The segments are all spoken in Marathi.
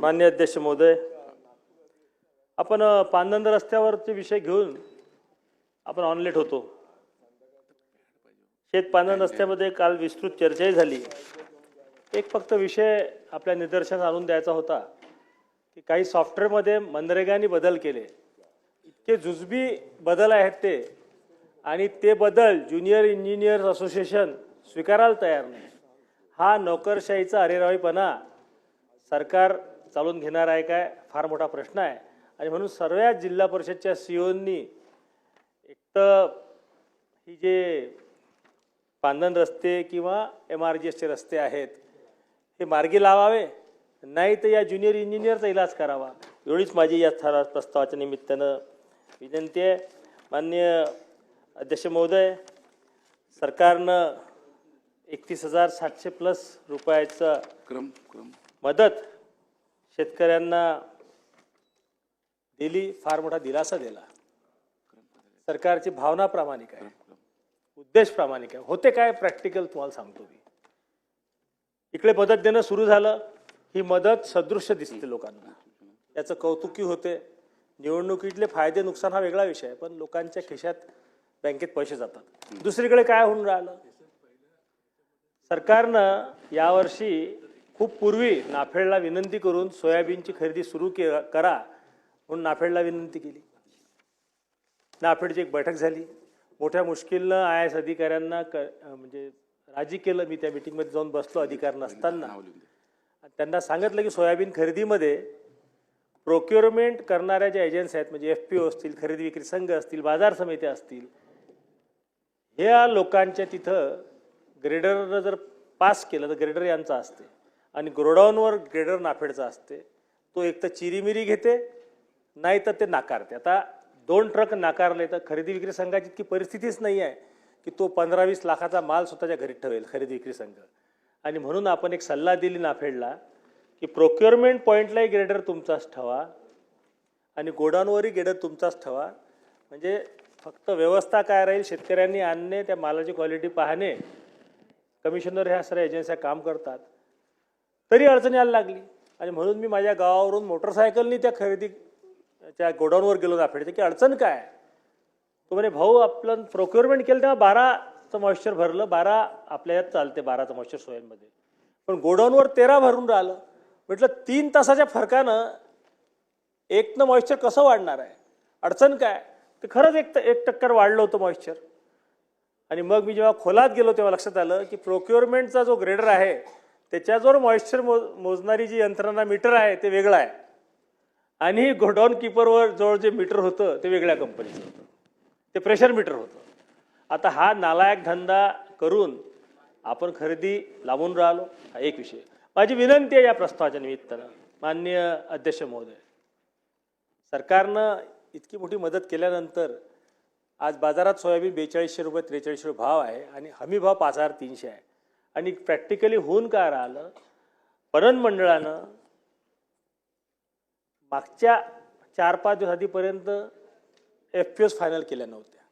मान्य अध्यक्ष महोदय आपण पानंद रस्त्यावरचे विषय घेऊन आपण ऑनलेट होतो. शेत पानंद रस्त्यामध्ये काल विस्तृत चर्चाही झाली. एक फक्त विषय आपल्या निदर्शनात आणून द्यायचा होता की काही सॉफ्टवेअरमध्ये मनरेगाने बदल केले. इतके जुजबी बदल आहेत ते आणि ते बदल ज्युनियर इंजिनियर्स असोसिएशन स्वीकारायला तयार नाही. हा नोकरशाहीचा अरेरावीपणा सरकार चालून घेणार आहे काय? फार मोठा प्रश्न आहे. आणि म्हणून सर्व जिल्हा परिषदच्या सीओनी एक तर ही जे पांदन रस्ते किंवा एम आर जी एसचे रस्ते आहेत हे मार्गी लावावे. नाही तर या ज्युनियर इंजिनियरचा इलाज करावा. एवढीच माझी या ठराव प्रस्तावाच्या निमित्तानं विनंती आहे. मान्य अध्यक्ष महोदय सरकारनं एकतीस हजार सातशे प्लस रुपयाचं क्रम क्रम. मदत शेतकऱ्यांना दिली फार मोठा दिलासा दिला. सरकारची भावना प्रामाणिक आहे. उद्देश प्रामाणिक आहे. होते काय प्रॅक्टिकल तुम्हाला सांगतो मी. इकडे मदत देणं सुरू झालं. ही मदत सदृश्य दिसते लोकांना. याचं कौतुकी होते. निवडणुकीतले फायदे नुकसान हा वेगळा विषय आहे पण लोकांच्या खिशात बँकेत पैसे जातात. दुसरीकडे काय होऊन राहिलं? सरकारनं यावर्षी खूप पूर्वी नाफेडला विनंती करून सोयाबीनची खरेदी सुरू के करा म्हणून नाफेडला विनंती केली. नाफेडची एक बैठक झाली. मोठ्या मुश्किलनं आय एस अधिकाऱ्यांना क म्हणजे राजी केलं. मी त्या मिटिंगमध्ये जाऊन बसलो अधिकार नसताना. त्यांना सांगितलं की सोयाबीन खरेदीमध्ये प्रोक्युरमेंट करणाऱ्या ज्या एजन्सी आहेत म्हणजे एफ पी ओ असतील खरेदी विक्री संघ असतील बाजार समित्या असतील ह्या लोकांच्या तिथं ग्रेडरनं जर पास केलं तर ग्रेडर यांचा असते आणि गोडाऊनवर ग्रेडर नाफेडचा असते तो एक तर चिरीमिरी घेते नाही तर ते नाकारते. आता दोन ट्रक नाकारले तर खरेदी विक्री संघाची इतकी परिस्थितीच नाही आहे की तो पंधरा वीस लाखाचा माल स्वतःच्या घरी ठेवेल खरेदी विक्री संघ. आणि म्हणून आपण एक सल्ला दिली नाफेडला की प्रोक्युअरमेंट पॉईंटलाही ग्रेडर तुमचाच ठेवा आणि गोडाऊनवरही ग्रेडर तुमचाच ठेवा. म्हणजे फक्त व्यवस्था काय राहील शेतकऱ्यांनी आणणे त्या मालाची क्वालिटी पाहणे. कमिशनर ह्या सर्व एजन्स्या काम करतात. तरी अडचण यायला लागली. आणि म्हणून मी माझ्या गावावरून मोटरसायकलनी त्या खरेदी त्या गोडाऊनवर गेलो नाफेडचे की अडचण काय? तो म्हणे भाऊ आपलं प्रोक्युरमेंट केलं तेव्हा बाराचं मॉइश्चर भरलं. बारा आपल्या यात चालते बाराचं मॉइश्चर सोयामध्ये. पण गोडाऊनवर तेरा भरून राहिलं. म्हटलं तीन तासाच्या फरकानं एकनं मॉइश्चर कसं वाढणार आहे? अडचण काय? तर खरंच एक एक टक्कर वाढलं होतं मॉइश्चर आणि मग मी जेव्हा खोलात गेलो तेव्हा लक्षात आलं की प्रोक्युअरमेंटचा जो ग्रेडर आहे त्याच्याजवळ मॉइश्चर मो मोजणारी जी यंत्रणा मीटर आहे ते वेगळं आहे. आणि गोडाऊन किपरवर जवळ जे मीटर होतं ते वेगळ्या कंपनीचं होतं. ते प्रेशर मीटर होतं. आता हा नालायक धंदा करून आपण खरेदी लावून राहिलो हा एक विषय. माझी विनंती आहे या प्रस्तावाच्या निमित्तानं माननीय अध्यक्ष महोदय. सरकारनं इतकी मोठी मदत केल्यानंतर आज बाजारात सोयाबीन बेचाळीसशे रुपये त्रेचाळीसशे रुपये भाव आहे आणि हमी भाव पाच हजार तीनशे आहे. आणि प्रॅक्टिकली होऊन काय राहिलं? परण मंडळानं मागच्या चार पाच दिवस आधीपर्यंत एफ पी एस फायनल केल्या नव्हत्या.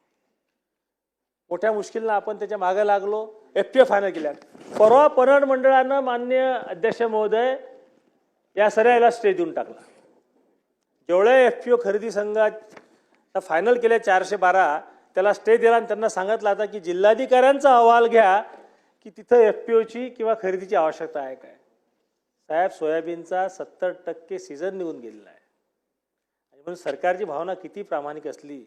मोठ्या मुश्किलनं आपण त्याच्यामागे लागलो एफ पी ए फायनल केल्या. परवा परण मंडळानं मान्य अध्यक्ष महोदय या सगळ्याला स्टे देऊन टाकला. जेवढ्या एफ पी ओ खरेदी संघात फायनल केल्या चारशे बारा त्याला स्टे दिला आणि त्यांना सांगितलं आता की जिल्हाधिकाऱ्यांचा अहवाल घ्या की तिथं एफ पी ओची किंवा खरेदीची आवश्यकता आहे काय? साहेब सोयाबीनचा सत्तर टक्के सीझन निघून गेलेला आहे. आणि म्हणून सरकारची भावना किती प्रामाणिक असली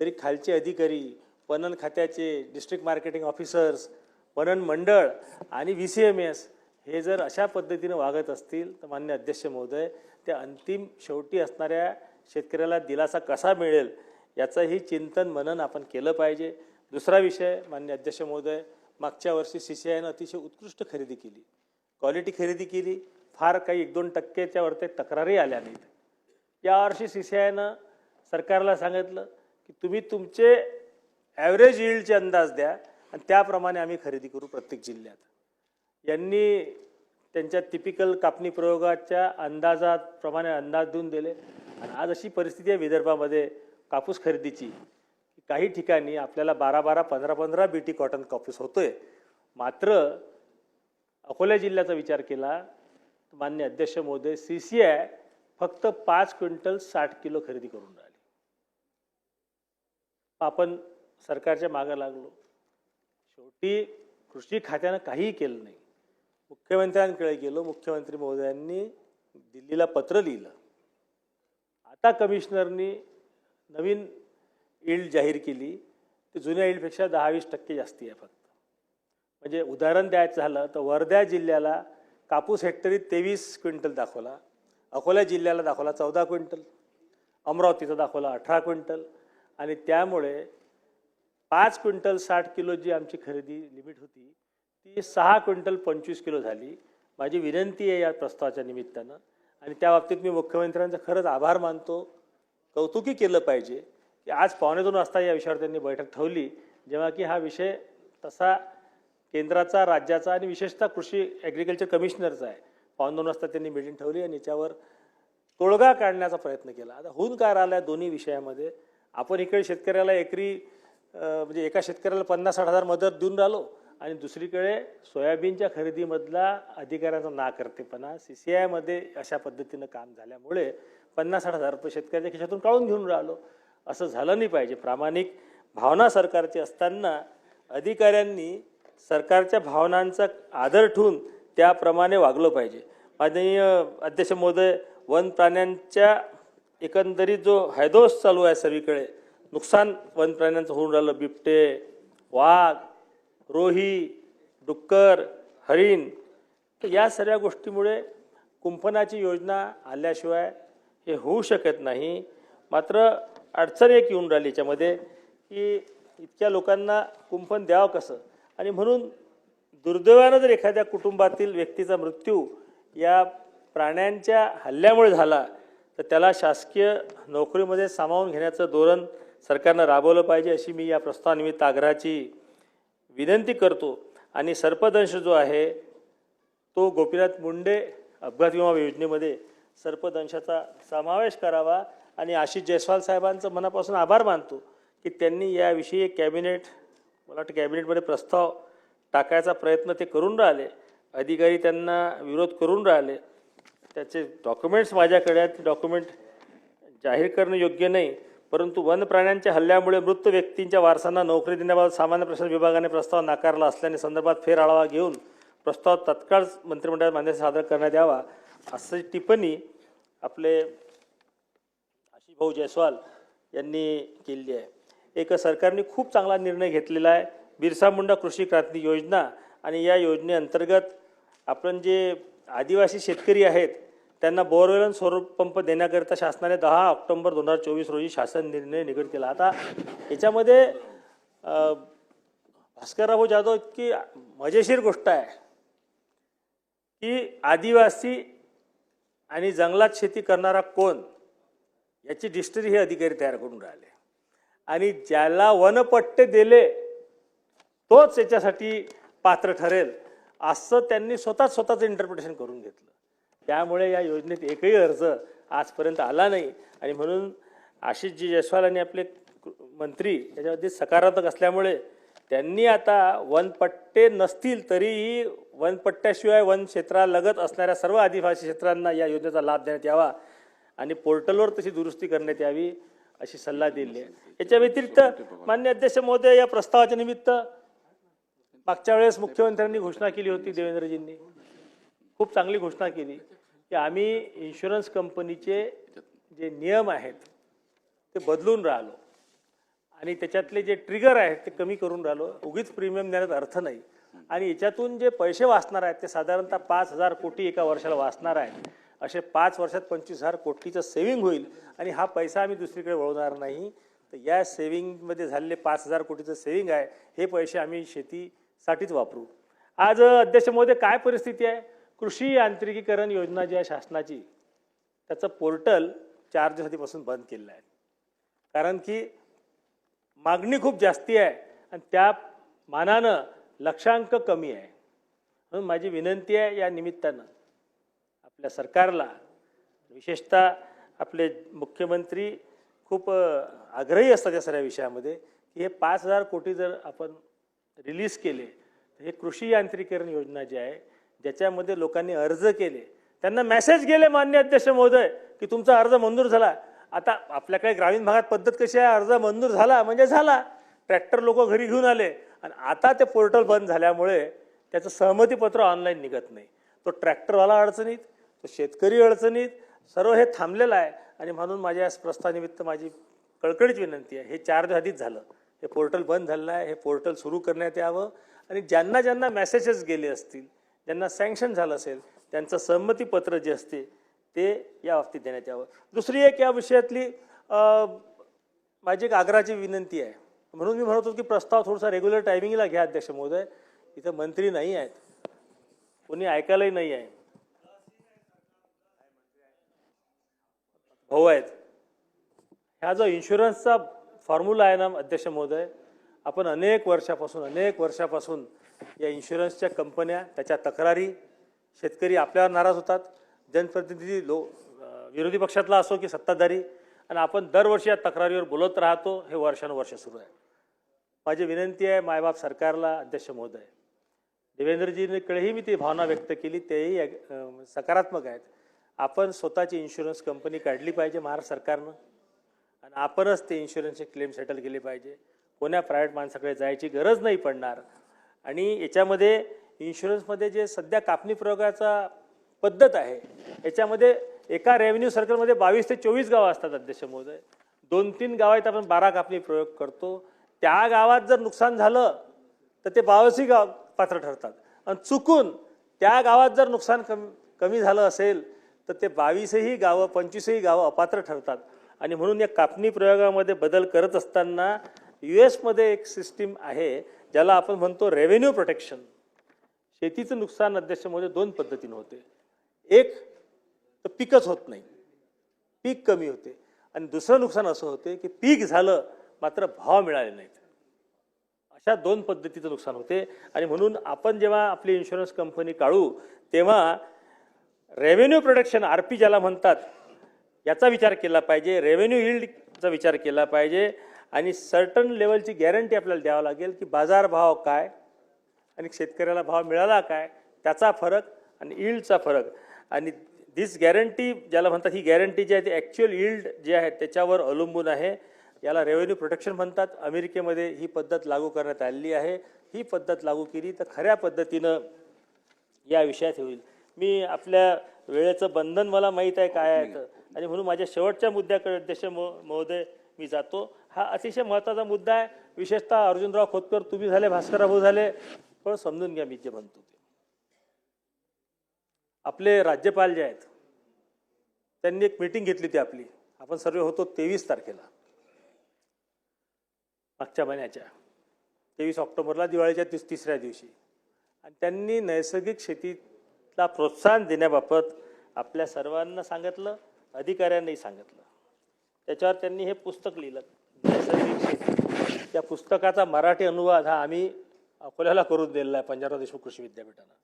तरी खालचे अधिकारी पणन खात्याचे डिस्ट्रिक्ट मार्केटिंग ऑफिसर्स पणन मंडळ आणि व्ही सी एम एस हे जर अशा पद्धतीनं वागत असतील तर मान्य अध्यक्ष महोदय त्या अंतिम शेवटी असणाऱ्या शेतकऱ्याला दिलासा कसा मिळेल याचंही चिंतन मनन आपण केलं पाहिजे. दुसरा विषय मान्य अध्यक्ष महोदय मागच्या वर्षी सी सी आयनं अतिशय उत्कृष्ट खरेदी केली. क्वालिटी खरेदी केली. फार काही एक दोन टक्केच्या वरती तक्रारी आल्या नाहीत. यावर्षी सी सी आयनं सरकारला सांगितलं की तुम्ही तुमचे ॲव्हरेज यील्डचे अंदाज द्या आणि त्याप्रमाणे आम्ही खरेदी करू प्रत्येक जिल्ह्यात. यांनी त्यांच्या टिपिकल कापणी प्रयोगाच्या अंदाजाप्रमाणे अंदाज देऊन दिले. आणि आज अशी परिस्थिती आहे विदर्भामध्ये कापूस खरेदीची. काही ठिकाणी आपल्याला बारा बारा पंधरा पंधरा बीटी कॉटन कापूस होतोय. मात्र अकोला जिल्ह्याचा विचार केला मान्य अध्यक्ष महोदय सी सी आय फक्त पाच क्विंटल साठ किलो खरेदी करून राहिली. आपण सरकारच्या मागं लागलो. शेवटी कृषी खात्यानं काहीही केलं नाही. मुख्यमंत्र्यांकडे गेलो मुख्यमंत्री महोदयांनी दिल्लीला पत्र लिहिलं. आता कमिशनरनी नवीन ईल्ड जाहीर केली ती जुन्या ईल्डपेक्षा दहा वीस टक्के जास्ती आहे फक्त. म्हणजे उदाहरण द्यायचं झालं तर वर्धा जिल्ह्याला कापूस हेक्टरी तेवीस क्विंटल दाखवला अकोला जिल्ह्याला दाखवला चौदा क्विंटल अमरावतीचा दाखवला अठरा क्विंटल आणि त्यामुळे पाच क्विंटल साठ किलो जी आमची खरेदी लिमिट होती ती सहा क्विंटल पंचवीस किलो झाली. माझी विनंती आहे या प्रस्तावाच्या निमित्तानं. आणि त्या बाबतीत मी मुख्यमंत्र्यांचा खरंच आभार मानतो. कौतुकी केलं पाहिजे. आज पावणे दोन वाजता या विषयावर त्यांनी बैठक ठेवली जेव्हा की हा विषय तसा केंद्राचा राज्याचा आणि विशेषतः कृषी ॲग्रिकल्चर कमिशनरचा आहे. पावणे दोन वाजता त्यांनी मिटिंग ठेवली आणि याच्यावर तोडगा काढण्याचा प्रयत्न केला. आता होऊन काय राहिला दोन्ही विषयामध्ये? आपण इकडे शेतकऱ्याला एकरी म्हणजे एका शेतकऱ्याला पन्नास साठ हजार मदत देऊन राहिलो आणि दुसरीकडे सोयाबीनच्या खरेदीमधला अधिकाऱ्यांचा नाकर्तेपणा सी सी आयमध्ये अशा पद्धतीनं काम झाल्यामुळे पन्नास साठ हजार रुपये शेतकऱ्याच्या खिशातून काढून घेऊन राहिलो. असं झालं नाही पाहिजे. प्रामाणिक भावना सरकारची असताना अधिकाऱ्यांनी सरकारच्या भावनांचा आदर ठेवून त्याप्रमाणे वागलं पाहिजे. माननीय अध्यक्ष महोदय वन प्राण्यांच्या एकंदरीत जो हैदोस चालू आहे सर्वीकडे नुकसान वन प्राण्यांचं होऊन राहिलं. बिबटे वाघ रोही डुक्कर हरिण तर या सगळ्या गोष्टीमुळे कुंपणाची योजना आल्याशिवाय हे होऊ शकत नाही. मात्र अडचण एक येऊन राहिली याच्यामध्ये की इतक्या लोकांना कुंपण द्यावं कसं? आणि म्हणून दुर्दैवानं जर एखाद्या कुटुंबातील व्यक्तीचा मृत्यू या प्राण्यांच्या हल्ल्यामुळे झाला तर त्याला शासकीय नोकरीमध्ये सामावून घेण्याचं धोरण सरकारनं राबवलं पाहिजे अशी मी या प्रस्तावानिमित्त आग्रहाची विनंती करतो. आणि सर्पदंश जो आहे तो गोपीनाथ मुंडे अपघात विमा योजनेमध्ये सर्पदंशाचा समावेश करावा आणि आशिष जयस्वाल साहेबांचं मनापासून आभार मानतो की त्यांनी याविषयी एक कॅबिनेट मला वाटतं कॅबिनेटमध्ये प्रस्ताव टाकायचा प्रयत्न ते करून राहिले. अधिकारी त्यांना विरोध करून राहिले. त्याचे डॉक्युमेंट्स माझ्याकडे आहेत. डॉक्युमेंट जाहीर करणं योग्य नाही. परंतु वन प्राण्यांच्या हल्ल्यामुळे मृत व्यक्तींच्या वारसांना नोकरी देण्याबाबत सामान्य प्रशासन विभागाने प्रस्ताव नाकारला असल्याने संदर्भात फेरआढावा घेऊन प्रस्ताव तत्काळ मंत्रिमंडळात मान्यता सादर करण्यात यावा असं टिप्पणी आपले भाऊ जयस्वाल यांनी केलेली आहे. एक सरकारने खूप चांगला निर्णय घेतलेला आहे. बिरसा मुंडा कृषी क्रांती योजना आणि या योजनेअंतर्गत आपण जे आदिवासी शेतकरी आहेत त्यांना बोरवेल आणि सौर पंप देण्याकरिता शासनाने दहा ऑक्टोंबर दोन हजार चोवीस रोजी शासन निर्णय निगड केला. आता याच्यामध्ये अं, भास्करराव जाधव इतकी मजेशीर गोष्ट आहे की आदिवासी आणि जंगलात शेती करणारा कोण याची डिस्टरी हे अधिकारी तयार करून राहिले. आणि ज्याला वनपट्टे दिले तोच याच्यासाठी पात्र ठरेल असं त्यांनी स्वतःच स्वतःचं इंटरप्रिटेशन करून घेतलं. त्यामुळे या योजनेत एकही अर्ज आजपर्यंत आला नाही. आणि म्हणून आशिषजी जयस्वाल आणि आपले मंत्री याच्यामध्ये सकारात्मक असल्यामुळे त्यांनी आता वनपट्टे नसतील तरीही वनपट्ट्याशिवाय वन क्षेत्रालगत असणाऱ्या सर्व आदिवासी क्षेत्रांना या योजनेचा लाभ देण्यात यावा आणि पोर्टलवर तशी दुरुस्ती करण्यात यावी अशी सल्ला दिली आहे. याच्या व्यतिरिक्त मान्य अध्यक्ष महोदय या प्रस्तावाच्या निमित्त मागच्या वेळेस मुख्यमंत्र्यांनी घोषणा केली होती देवेंद्रजींनी. खूप चांगली घोषणा केली की आम्ही इन्शुरन्स कंपनीचे जे नियम आहेत ते बदलून राहिलो. आणि त्याच्यातले जे ट्रिगर आहेत ते कमी करून राहिलो. उगीच प्रीमियम देण्यात अर्थ नाही. आणि याच्यातून जे पैसे वाचणार आहेत ते साधारणतः पाच हजार कोटी एका वर्षाला वाचणार आहेत. असे पाच वर्षात पंचवीस हजार कोटीचं सेव्हिंग होईल आणि हा पैसा आम्ही दुसरीकडे वळवणार नाही. तर या सेव्हिंगमध्ये झालेले पाच हजार कोटीचं सेव्हिंग आहे हे पैसे आम्ही शेतीसाठीच वापरू. आज अध्यक्ष महोदय काय परिस्थिती आहे? कृषी यांत्रिकीकरण योजना जी आहे शासनाची त्याचं पोर्टल चार दिवसापासून बंद केलेलं आहे. कारण की मागणी खूप जास्ती आहे आणि त्या मानानं लक्षांक कमी आहे. म्हणून माझी विनंती आहे या निमित्तानं. आपल्या सरकारला विशेषतः आपले मुख्यमंत्री खूप आग्रही असतात या सगळ्या विषयामध्ये की हे पाच हजार कोटी जर आपण रिलीज केले तर हे कृषी यांत्रिकरण योजना जी आहे ज्याच्यामध्ये लोकांनी अर्ज केले त्यांना मेसेज गेले मान्य अध्यक्ष महोदय की तुमचा अर्ज मंजूर झाला. आता आपल्याकडे ग्रामीण भागात पद्धत कशी आहे? अर्ज मंजूर झाला म्हणजे झाला. ट्रॅक्टर लोक घरी घेऊन आले. आणि आता ते पोर्टल बंद झाल्यामुळे त्याचं सहमतीपत्र ऑनलाईन निघत नाही. तो ट्रॅक्टरवाला अडचणीत तो शेतकरी अडचणीत सर्व हे थांबलेलं आहे आणि म्हणून माझ्या या प्रस्तावानिमित्त माझी कळकळीची विनंती आहे. हे चार दिवस आधीच झालं. हे पोर्टल बंद झालेलं आहे. हे पोर्टल सुरू करण्यात यावं आणि ज्यांना ज्यांना मेसेजेस गेले असतील ज्यांना सँक्शन झालं असेल त्यांचं संमतीपत्र जे असते ते या बाबतीत देण्यात यावं. दुसरी एक या विषयातली माझी एक आग्रहाची विनंती आहे. म्हणून मी म्हणत होतो की प्रस्ताव थोडासा रेग्युलर टायमिंगला घ्या अध्यक्ष महोदय. इथं मंत्री नाही आहेत. कोणी ऐकायलाही नाही आहे. भाऊ आहेत. ह्या जो इन्शुरन्सचा फॉर्म्युला आहे ना अध्यक्ष महोदय आपण अनेक वर्षापासून अनेक वर्षापासून या इन्शुरन्सच्या कंपन्या त्याच्या तक्रारी शेतकरी आपल्यावर नाराज होतात. जनप्रतिनिधी लो विरोधी पक्षातला असो की सत्ताधारी आणि आपण दरवर्षी या तक्रारीवर बोलत राहतो हे वर्षानुवर्ष सुरू आहे. माझी विनंती आहे मायबाप सरकारला अध्यक्ष महोदय. देवेंद्रजीकडेही मी ती भावना व्यक्त केली तेही सकारात्मक आहेत. आपण स्वतःची इन्शुरन्स कंपनी काढली पाहिजे महाराष्ट्र सरकारनं. आणि आपणच ते इन्शुरन्सचे क्लेम सेटल केले पाहिजे. कोण्या प्रायव्हेट माणसाकडे जायची गरज नाही पडणार. आणि याच्यामध्ये इन्शुरन्समध्ये जे सध्या कापणी प्रयोगाचा पद्धत आहे याच्यामध्ये एका रेव्हेन्यू सर्कलमध्ये बावीस ते चोवीस गावं असतात अध्यक्ष महोदय. दोन तीन गावात आपण बारा कापणी प्रयोग करतो. त्या गावात जर नुकसान झालं तर ते बावीसही गाव पात्र ठरतात. आणि चुकून त्या गावात जर नुकसान कमी कमी झालं असेल तर ते बावीसही गावं पंचवीसही गावं अपात्र ठरतात. आणि म्हणून या कापणी प्रयोगामध्ये बदल करत असताना यू एसमध्ये एक सिस्टीम आहे ज्याला आपण म्हणतो रेव्हेन्यू प्रोटेक्शन शेतीचं नुकसान अध्यक्षामध्ये दोन पद्धतीनं होते. एक तर पीकच होत नाही. पीक कमी होते. आणि दुसरं नुकसान असं होते की पीक झालं मात्र भाव मिळाले नाहीत. अशा दोन पद्धतीचं नुकसान होते. आणि म्हणून आपण जेव्हा आपली इन्शुरन्स कंपनी काढू तेव्हा रेव्हेन्यू प्रोटेक्शन आर पी ज्याला म्हणतात याचा विचार केला पाहिजे. रेव्हेन्यू हिल्डचा विचार केला पाहिजे. आणि सर्टन लेवलची गॅरंटी आपल्याला द्यावं लागेल की बाजारभाव काय आणि शेतकऱ्याला भाव मिळाला काय त्याचा फरक आणि इल्डचा फरक. आणि दिस गॅरंटी ज्याला म्हणतात ही गॅरंटी जी आहे ती ॲक्च्युअल इल्ड जे आहे त्याच्यावर अवलंबून आहे. याला रेव्हेन्यू प्रोटेक्शन म्हणतात. अमेरिकेमध्ये ही पद्धत लागू करण्यात आलेली आहे. ही पद्धत लागू केली तर खऱ्या पद्धतीनं या विषयात होईल. मी आपल्या वेळेचं बंधन मला माहीत आहे काय आहे तर. आणि म्हणून माझ्या शेवटच्या मुद्द्याकडे अध्यक्ष महो- महोदय मी जातो. हा अतिशय महत्त्वाचा मुद्दा आहे. विशेषतः अर्जुनराव खोतकर तुम्ही झाले भास्करराव झाले. थोडं समजून घ्या मी जे म्हणतो ते. आपले राज्यपाल जे आहेत त्यांनी एक मीटिंग घेतली होती आपली. आपण सर्व होतो तेवीस तारखेला. मागच्या महिन्याच्या. तेवीस ऑक्टोबरला दिवाळीच्या तीस तिसऱ्या दिवशी. आणि त्यांनी नैसर्गिक ला प्रोत्साहन देण्याबाबत आपल्या सर्वांना सांगितलं अधिकाऱ्यांनाही सांगितलं. त्याच्यावर त्यांनी हे पुस्तक लिहिलं. नैसर्गिक शेती. त्या पुस्तकाचा मराठी अनुवाद हा आम्ही अकोल्याला करून दिलेला आहे पंजाबराव देशमुख कृषी विद्यापीठानं.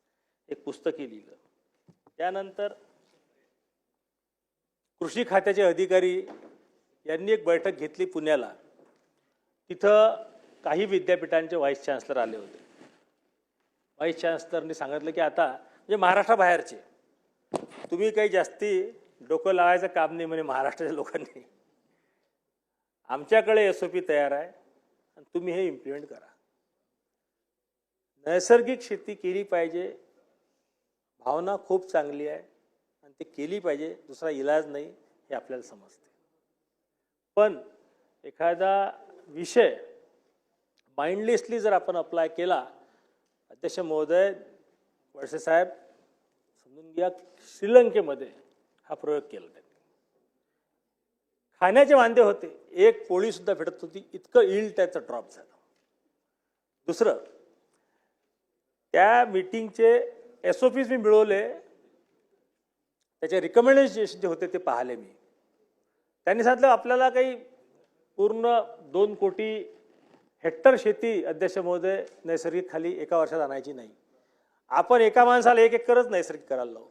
एक पुस्तकही लिहिलं. त्यानंतर कृषी खात्याचे अधिकारी यांनी एक बैठक घेतली पुण्याला. तिथं काही विद्यापीठांचे व्हाईस चान्सलर आले होते. व्हाईस चान्सलरनी सांगितलं की आता म्हणजे महाराष्ट्राबाहेरचे. तुम्ही काही जास्ती डोकं लावायचं काम नाही म्हणे महाराष्ट्राच्या लोकांनी. आमच्याकडे एस ओ पी तयार आहे आणि तुम्ही हे इम्प्लिमेंट करा. नैसर्गिक शेती केली पाहिजे. भावना खूप चांगली आहे आणि ते केली पाहिजे दुसरा इलाज नाही हे आपल्याला समजते. पण एखादा विषय माइंडलेसली जर आपण अप्लाय केला अध्यक्ष महोदय वळसे साहेब समजून घ्या श्रीलंकेमध्ये हा प्रयोग केला त्यांनी. खाण्याचे वांदे होते. एक पोळी सुद्धा भेटत होती इतकं इल्ड त्याचं ड्रॉप झालं. दुसरं त्या मीटिंगचे एस ओ पीज मी मिळवले. त्याचे रिकमेंडेशन जे होते ते पाहिले मी. त्यांनी सांगितलं आपल्याला काही पूर्ण दोन कोटी हेक्टर शेती अध्यक्ष महोदय नैसर्गिक खाली एका वर्षात आणायची नाही. आपण एका माणसाला एक एकरच नैसर्गिक करायला लावू.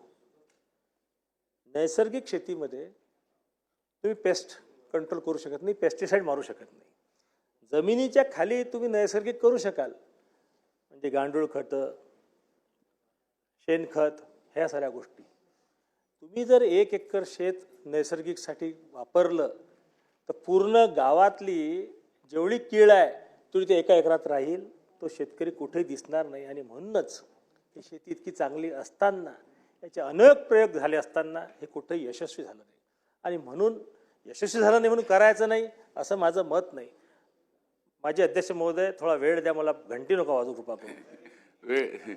नैसर्गिक शेतीमध्ये तुम्ही पेस्ट कंट्रोल करू शकत नाही पेस्टिसाईड मारू शकत नाही. जमिनीच्या खाली तुम्ही नैसर्गिक करू शकाल. म्हणजे गांडूळ खतं शेणखत ह्या साऱ्या गोष्टी. तुम्ही जर एक एकर शेत नैसर्गिकसाठी वापरलं तर पूर्ण गावातली जेवढी कीळ आहे तुम्ही ते एका एकरात राहील. तो शेतकरी कुठेही दिसणार नाही आणि म्हणूनच ही शेती इतकी चांगली असताना याचे अनेक प्रयोग झाले असताना हे कुठेही यशस्वी झालं नाही. आणि म्हणून यशस्वी झालं नाही म्हणून करायचं नाही असं माझं मत नाही. माझे अध्यक्ष महोदय थोडा वेळ द्या मला घंटी नका वाजू कृपा करून. वेळ.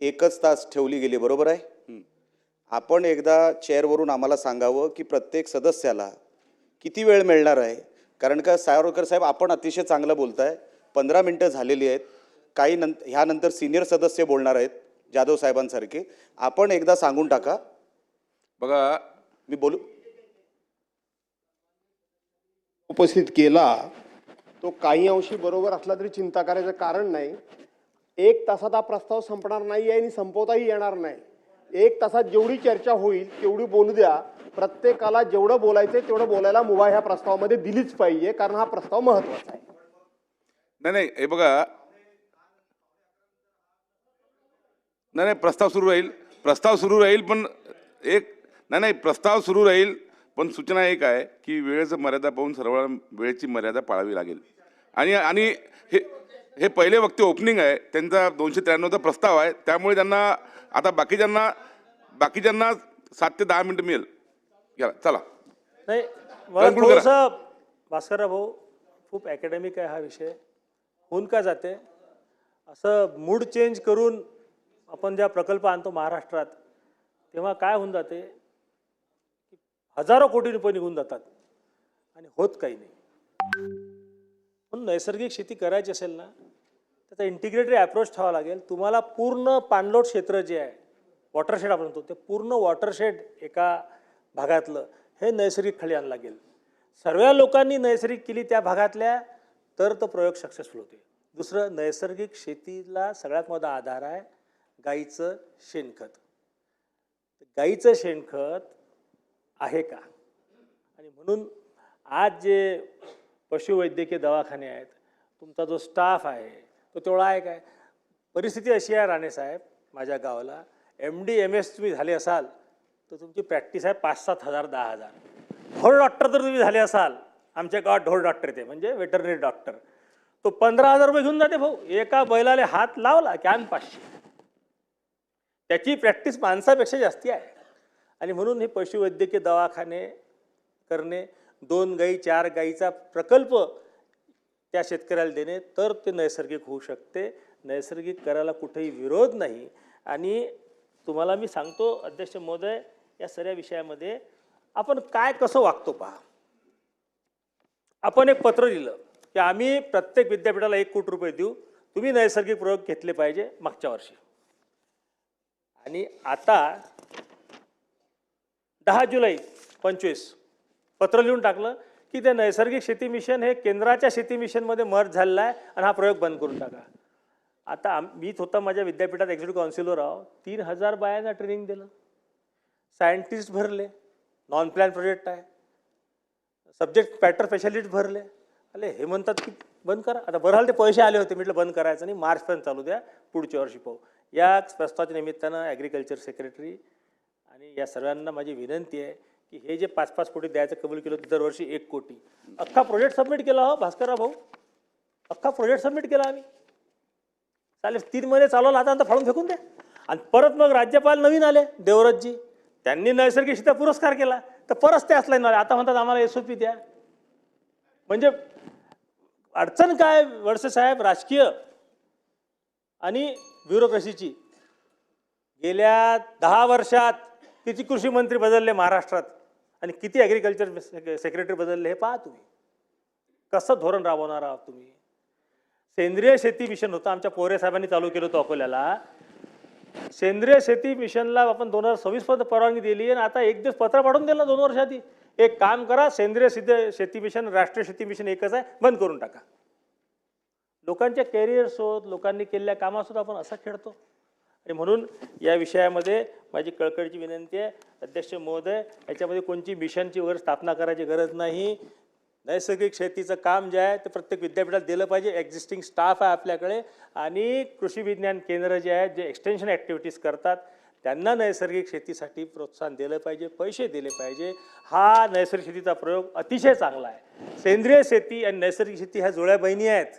एकच तास ठेवली गेली बरोबर आहे? आपण एकदा चेअरवरून आम्हाला सांगावं की प्रत्येक सदस्याला किती वेळ मिळणार आहे? कारण का सावरकर साहेब आपण अतिशय चांगलं बोलताय. पंधरा मिनटं झालेली आहेत. काही नंतर ह्यानंतर सिनियर सदस्य बोलणार आहेत जाधव साहेबांसारखे. आपण एकदा सांगून टाका. बघा. मी बोलू? उपस्थित केला तो काही अंशी बरोबर असला तरी चिंता करायचं कारण नाही. एक तासात हा प्रस्ताव संपणार नाही आहे आणि संपवताही येणार नाही. एक तासात जेवढी चर्चा होईल तेवढी बोलू द्या. प्रत्येकाला जेवढं बोलायचंय तेवढं बोलायला मुभा ह्या प्रस्तावामध्ये दिलीच पाहिजे कारण हा प्रस्ताव महत्त्वाचा आहे. नाही नाही हे बघा. नाही नाही प्रस्ताव सुरू राहील. प्रस्ताव सुरू राहील पण एक नाही नाही प्रस्ताव सुरू राहील पण सूचना एक आहे की वेळेचं मर्यादा पाहून सर्व वेळेची मर्यादा पाळावी लागेल. आणि आणि हे हे पहिले वक्ते ओपनिंग आहे त्यांचा दोनशे त्र्याण्णवचा प्रस्ताव आहे त्यामुळे त्यांना आता बाकीच्यांना बाकीच्यांना सात ते दहा मिनटं मिळेल. या चला. नाही भास्करराव भाऊ खूप अकॅडमिक आहे हा विषय. होऊन का जाते. असं मूड चेंज करून आपण ज्या प्रकल्प आणतो महाराष्ट्रात तेव्हा काय होऊन जाते? हजारो कोटी रुपये निघून जातात. आणि होत काही नाही. म्हणून नैसर्गिक शेती करायची असेल ना त्याचा इंटिग्रेटेड अप्रोच ठेवा लागेल. तुम्हाला पूर्ण पाणलोट क्षेत्र जे आहे वॉटरशेड आपण म्हणतो ते पूर्ण वॉटरशेड एका भागातलं हे नैसर्गिक खाली आणलं लागेल. सर्व लोकांनी नैसर्गिक केली त्या भागातल्या तर तो प्रयोग सक्सेसफुल होते दुसरं नैसर्गिक शेतीला सगळ्यात मोठा आधार आहे गाईचं शेणखत. गाईचं शेणखत आहे का? आणि म्हणून आज जे पशुवैद्यकीय दवाखाने आहेत तुमचा जो स्टाफ आहे तो तेवढा आहे. काय परिस्थिती अशी आहे राणेसाहेब माझ्या गावाला एम डी एम एस तुम्ही झाले असाल तर तुमची प्रॅक्टिस आहे पाच सात हजार दहा हजार. हो डॉक्टर जर तुम्ही झाले असाल. आमच्या गावात ढोर डॉक्टर येते म्हणजे वेटरनरी डॉक्टर. तो पंधरा हजार रुपये घेऊन जाते भाऊ. एका बैलाला हात लावला कॅन पाचशे. त्याची प्रॅक्टिस माणसापेक्षा जास्ती आहे. आणि म्हणून हे पशुवैद्यकीय दवाखाने करणे दोन गाई चार गाईचा प्रकल्प त्या शेतकऱ्याला देणे तर ते नैसर्गिक होऊ शकते. नैसर्गिक करायला कुठेही विरोध नाही. आणि तुम्हाला मी सांगतो अध्यक्ष महोदय या सगळ्या विषयामध्ये आपण काय कसं वागतो पहा. आपण एक पत्र लिहिलं की आम्ही प्रत्येक विद्यापीठाला एक कोटी रुपये देऊ. तुम्ही नैसर्गिक प्रयोग घेतले पाहिजे मागच्या वर्षी. आणि आता दहा जुलै पंचवीस पत्र लिहून टाकलं की ते नैसर्गिक शेती मिशन हे केंद्राच्या शेती मिशनमध्ये मर्ज झालेलं आहे आणि हा प्रयोग बंद करून टाका. आता आम मीच होता माझ्या विद्यापीठात एक्झिक्युटिव्ह काउन्सिलर आहो. तीन हजार बायांना ट्रेनिंग दिलं. सायंटिस्ट भरले. नॉन प्लॅन प्रोजेक्ट आहे. सब्जेक्ट पॅटर स्पेशालिस्ट भरले. अले हे म्हणतात की बंद करा. आता बरं ते पैसे आले होते. म्हटलं बंद करायचं नाही. मार्चपर्यंत चालू द्या. पुढच्या वर्षी पाहू. या प्रस्तावाच्या निमित्तानं ॲग्रिकल्चर सेक्रेटरी आणि या सर्वांना माझी विनंती आहे की हे जे पाच पाच कोटी द्यायचं कबूल केलं होतं दरवर्षी एक कोटी. अख्खा प्रोजेक्ट सबमिट केला हो भास्करराव भाऊ. अख्खा प्रोजेक्ट सबमिट केला आम्ही. चालेल तीन महिने चालवला आता आता फाडून फेकून द्या आणि परत मग राज्यपाल नवीन आले देवराजजी त्यांनी नैसर्गिक शिता पुरस्कार केला. तर परत ते असलं आले आता म्हणतात आम्हाला एस ओ पी द्या. म्हणजे अडचण काय वडसे साहेब? राजकीय. आणि ब्युरोक्रेसीची. गेल्या दहा वर्षात किती कृषी मंत्री बदलले महाराष्ट्रात? आणि किती ॲग्रिकल्चर सेक्रेटरी बदलले हे पहा तुम्ही. कसं धोरण राबवणार आहात तुम्ही? सेंद्रिय शेती मिशन होतं. आमच्या पोरे साहेबांनी चालू केलं होतं अकोल्याला. सेंद्रिय शेती मिशनला आपण दोन हजार सव्वीस पर्यंत परवानगी दिली आणि आता एक दिवस पत्र पाठवून दिलं दोन वर्ष आधी. एक काम करा सेंद्रिय सिद्ध शेती मिशन राष्ट्रीय शेती मिशन एकच आहे बंद करून टाका. लोकांच्या कॅरियर्सोत लोकांनी केलेल्या कामासोबत आपण असा खेळतो. आणि म्हणून या विषयामध्ये माझी कळकळीची विनंती आहे अध्यक्ष महोदय याच्यामध्ये कोणची मिशनची वगैरे स्थापना करायची गरज नाही. नैसर्गिक शेतीचं काम जे आहे ते प्रत्येक विद्यापीठात दिलं पाहिजे. एक्झिस्टिंग स्टाफ आहे आपल्याकडे. आणि कृषी विज्ञान केंद्र जे आहेत जे एक्सटेन्शन ॲक्टिव्हिटीज करतात त्यांना नैसर्गिक शेतीसाठी प्रोत्साहन दिलं पाहिजे पैसे दिले पाहिजे. हा नैसर्गिक शेतीचा प्रयोग अतिशय चांगला आहे. सेंद्रिय शेती आणि नैसर्गिक शेती ह्या जुळ्या बहिणी आहेत.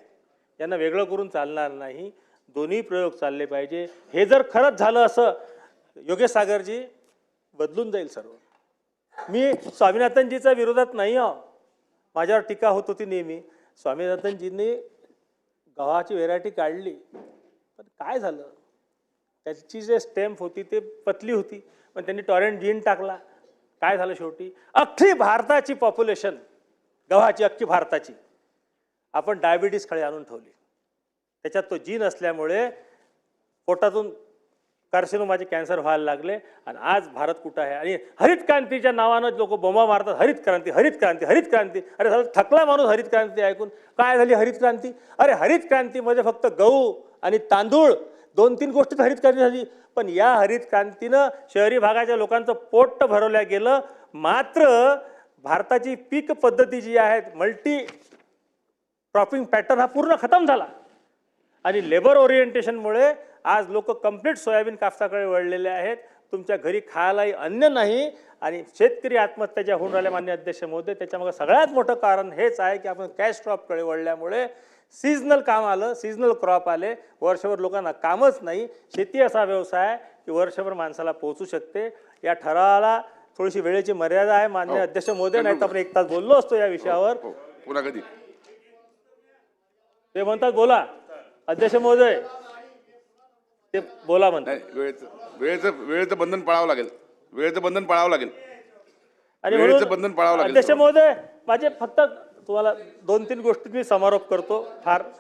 यांना वेगळं करून चालणार नाही. दोन्ही प्रयोग चालले पाहिजे. हे जर खरंच झालं असं योगेश सागरजी बदलून जाईल सर्व. मी स्वामीनाथनजीचा विरोधात नाही आहो. माझ्यावर टीका होत होती नेहमी. स्वामीनाथनजींनी गव्हाची व्हेरायटी काढली. पण काय झालं? त्याची जे स्टेम्प होती ते पतली होती. पण त्यांनी टॉरेंट जीन टाकला. काय झालं शेवटी? अख्खी भारताची पॉप्युलेशन गव्हाची अख्खी भारताची. आपण डायबिटीसकडे आणून ठेवली. त्याच्यात तो जीन असल्यामुळे पोटातून कार्सिनोमाचे कॅन्सर व्हायला लागले आणि आज भारत कुठं आहे? आणि हरित क्रांतीच्या नावानं लोक बोंबा मारतात हरित क्रांती हरित क्रांती हरित क्रांती. अरे झालं थकला माणूस हरित क्रांती ऐकून. काय झाली हरित क्रांती? अरे हरित क्रांतीमध्ये फक्त गहू आणि तांदूळ दोन तीन गोष्टीत हरित क्रांती झाली. पण या हरित क्रांतीनं शहरी भागाच्या लोकांचं पोट भरवल्या गेलं. मात्र भारताची पीक पद्धती जी आहे मल्टी क्रॉपिंग पॅटर्न हा पूर्ण खतम झाला. आणि लेबर ओरिएंटेशनमुळे आज लोक कंप्लीट सोयाबीन कापसाकडे वळलेले आहेत. तुमच्या घरी खायलाही अन्न नाही आणि शेतकरी आत्महत्या ज्या होऊन राहिल्या मान्य अध्यक्ष महोदय त्याच्यामागे सगळ्यात मोठं कारण हेच आहे की आपण कॅश क्रॉपकडे वळल्यामुळे सीजनल काम आलं सीजनल क्रॉप आले. वर्षभर लोकांना कामच नाही. शेती असा व्यवसाय आहे की वर्षभर माणसाला पोहोचू शकते. या ठरावाला थोडीशी वेळेची मर्यादा आहे. मान्य अध्यक्ष महोदय नाही तर आपण एक तास बोललो असतो या विषयावर. हो. पुन्हा कधी? ते म्हणतात बोला. अध्यक्ष महोदय. ते बोला म्हणतात. नाही वेळेचं वेळेचं वेळेचं बंधन पाळावं लागेल. वेळेचं बंधन पाळावं लागेल. आणि वेळेचं म्हणून बंधन पाळावं लागेल अध्यक्ष महोदय माझे फक्त तुम्हाला दोन तीन गोष्टी मी समारोप करतो फार आहे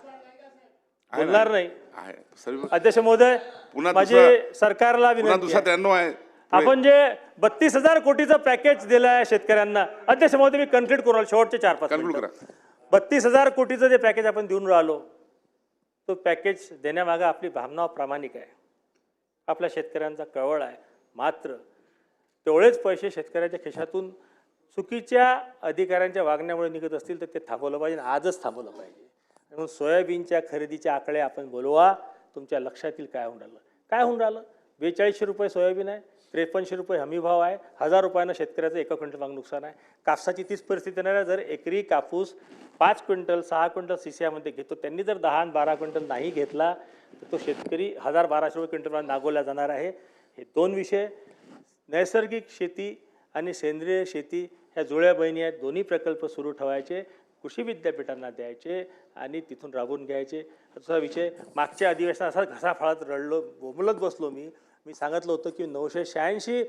ना? बोलणार नाही. आहे. सर्व अध्यक्ष महोदय पुन्हा माझे दुसरा- सरकारला पुन्हा विनंती दुसरा आहे. त्र्याण्णव आहे. आपण जे बत्तीस हजार कोटीचं पॅकेज दिलं आहे शेतकऱ्यांना अध्यक्ष महोदय मी कन्क्लूड करू राहिलो शेवटचे चार पाच Conclude मिनिटं. बत्तीस हजार कोटीचं जे पॅकेज आपण देऊन राहिलो तो पॅकेज देण्यामागं आपली भावना प्रामाणिक आहे. आपल्या शेतकऱ्यांचा कळवळ आहे. मात्र तेवढेच पैसे शेतकऱ्याच्या खिशातून चुकीच्या अधिकाऱ्यांच्या वागण्यामुळे निघत असतील तर ते थांबवलं पाहिजे आणि आजच थांबवलं पाहिजे. म्हणून सोयाबीनच्या खरेदीचे आकडे आपण बोलवा. तुमच्या लक्षात येईल काय होऊन राहिलं. काय होऊन राहिलं? बेचाळीसशे रुपये सोयाबीन आहे. त्रेपन्नशे रुपये हमीभाव आहे. हजार रुपयानं शेतकऱ्याचं एका क्विंटल माग नुकसान आहे. कापसाची तीच परिस्थिती नाही आहे. जर एकरी कापूस पाच क्विंटल सहा क्विंटल सिसियामध्ये घेतो त्यांनी जर दहा आणि बारा क्विंटल नाही घेतला तर तो शेतकरी हजार बाराशे रुपये क्विंटल नागवला जाणार आहे. हे दोन विषय. नैसर्गिक शेती आणि सेंद्रिय शेती ह्या जुळ्या बहिणी आहेत. दोन्ही प्रकल्प सुरू ठेवायचे कृषी विद्यापीठांना द्यायचे आणि तिथून राबवून घ्यायचे. असा विषय. मागच्या अधिवेशनात असा घसा फाळत रडलो बोमलत बसलो मी. मी सांगितलं होतं की नऊशे शहाऐंशी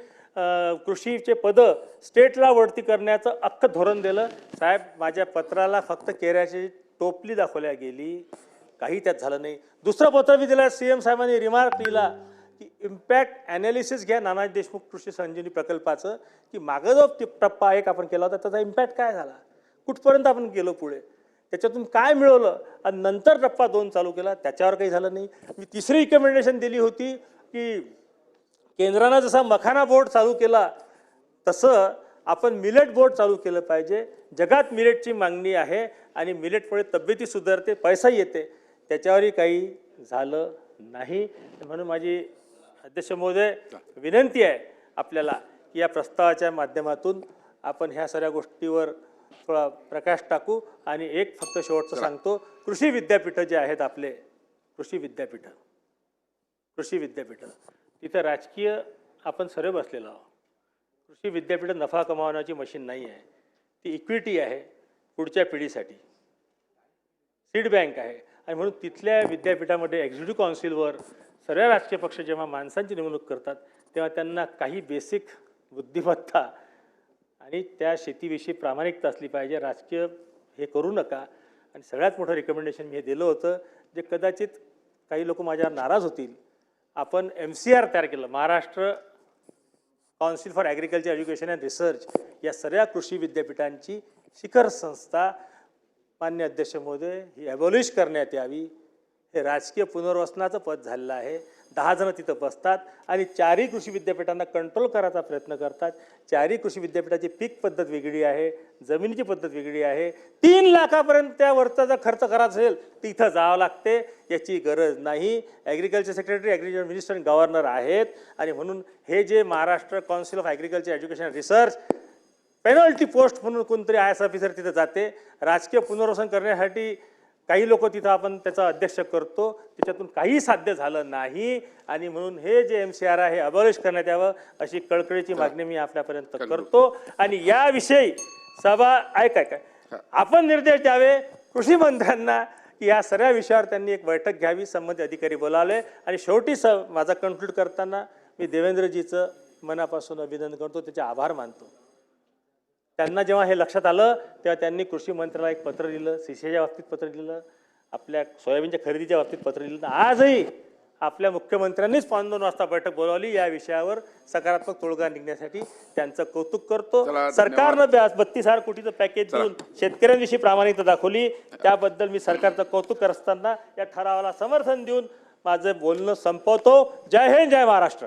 कृषीचे पदं स्टेटला वरती करण्याचं अख्खं धोरण दिलं. साहेब माझ्या पत्राला फक्त केऱ्याची टोपली दाखवल्या गेली. काही त्यात झालं नाही. दुसरं पत्र मी दिला सी एम साहेबांनी रिमार्क लिहिला की इम्पॅक्ट ॲनालिसिस घ्या नानाजी देशमुख कृषी संजीवनी प्रकल्पाचं. की मागं जो टप्पा एक आपण केला होता त्याचा इम्पॅक्ट काय झाला? कुठपर्यंत आपण गेलो पुढे? त्याच्यातून काय मिळवलं? आणि नंतर टप्पा दोन चालू केला. त्याच्यावर काही झालं नाही. मी तिसरी रिकमेंडेशन दिली होती की केंद्रानं जसा मखाना बोर्ड चालू केला तसं आपण मिलेट बोर्ड चालू केलं पाहिजे. जगात मिलेटची मागणी आहे आणि मिलेटमुळे तब्येती सुधारते पैसा येते. त्याच्यावरही काही झालं नाही. म्हणून माझी अध्यक्ष महोदय विनंती आहे आपल्याला की या प्रस्तावाच्या माध्यमातून आपण ह्या सगळ्या गोष्टीवर थोडा प्रकाश टाकू आणि एक फक्त शेवटचं सांगतो. कृषी विद्यापीठं जे आहेत आपले कृषी विद्यापीठं. कृषी विद्यापीठं. तिथं राजकीय आपण सर्व बसलेलो आहोत. कृषी विद्यापीठ नफा कमावण्याची मशीन नाही आहे. ती इक्विटी आहे पुढच्या पिढीसाठी. सीड बँक आहे. आणि म्हणून तिथल्या विद्यापीठामध्ये एक्झिक्युटिव्ह काउन्सिलवर सर्व राजकीय पक्ष जेव्हा माणसांची नेमणूक करतात तेव्हा त्यांना काही बेसिक बुद्धिमत्ता आणि त्या शेतीविषयी प्रामाणिकता असली पाहिजे. राजकीय हे करू नका. आणि सगळ्यात मोठं रिकमेंडेशन मी हे दिलं होतं जे कदाचित काही लोक माझ्यावर नाराज होतील आपण एम सी आर तयार केलं. Maharashtra council for agriculture education and research या सगळ्या कृषी विद्यापीठांची शिखर संस्था मान्य अध्यक्ष महोदय ही ॲबॉलिश करण्यात यावी हे राजकीय पुनर्वसनाचं पद झालेलं आहे. दहाजणं तिथं बसतात आणि चारही कृषी विद्यापीठांना कंट्रोल करायचा प्रयत्न करतात. चारही कृषी विद्यापीठाची पीक पद्धत वेगळी आहे जमिनीची पद्धत वेगळी आहे. तीन लाखापर्यंत त्या वरचा जर खर्च करायचा असेल तिथं जावं लागते. याची गरज नाही. ॲग्रिकल्चर सेक्रेटरी ॲग्रिकल्चर मिनिस्टर आणि गव्हर्नर आहेत. आणि म्हणून हे जे Maharashtra council of agriculture education research penalty post म्हणून कोणतरी आय एस ऑफिसर तिथं जाते. राजकीय पुनर्वसन करण्यासाठी काही लोक तिथं आपण त्याचा अध्यक्ष करतो त्याच्यातून काही साध्य झालं नाही. आणि म्हणून हे जे एम सी आर आहे हे अबॉलिश करण्यात यावं अशी कळकळीची मागणी मी आपल्यापर्यंत करतो. आणि याविषयी सभा ऐक काय आपण निर्देश द्यावे कृषी मंत्र्यांना की या सगळ्या विषयावर त्यांनी एक बैठक घ्यावी संबंधित अधिकारी बोलावले. आणि शेवटी स माझा कन्क्लूड करताना मी देवेंद्रजीचं मनापासून अभिनंदन करतो. त्याचे आभार मानतो. त्यांना जेव्हा हे लक्षात आलं तेव्हा त्यांनी कृषी मंत्र्याला एक पत्र दिलं सिसेच्या बाबतीत पत्र दिलं आपल्या सोयाबीनच्या खरेदीच्या बाबतीत पत्र दिलं आजही आपल्या मुख्यमंत्र्यांनीच पाच दोन वाजता बैठक बोलावली. या विषयावर सकारात्मक तोडगा निघण्यासाठी त्यांचं कौतुक करतो. सरकारनं बत्तीस हजार कोटीचं पॅकेज देऊन शेतकऱ्यांविषयी प्रामाणिकता दाखवली. त्याबद्दल मी सरकारचं कौतुक करत असताना या ठरावाला समर्थन देऊन माझं बोलणं संपवतो. जय हिंद जय महाराष्ट्र.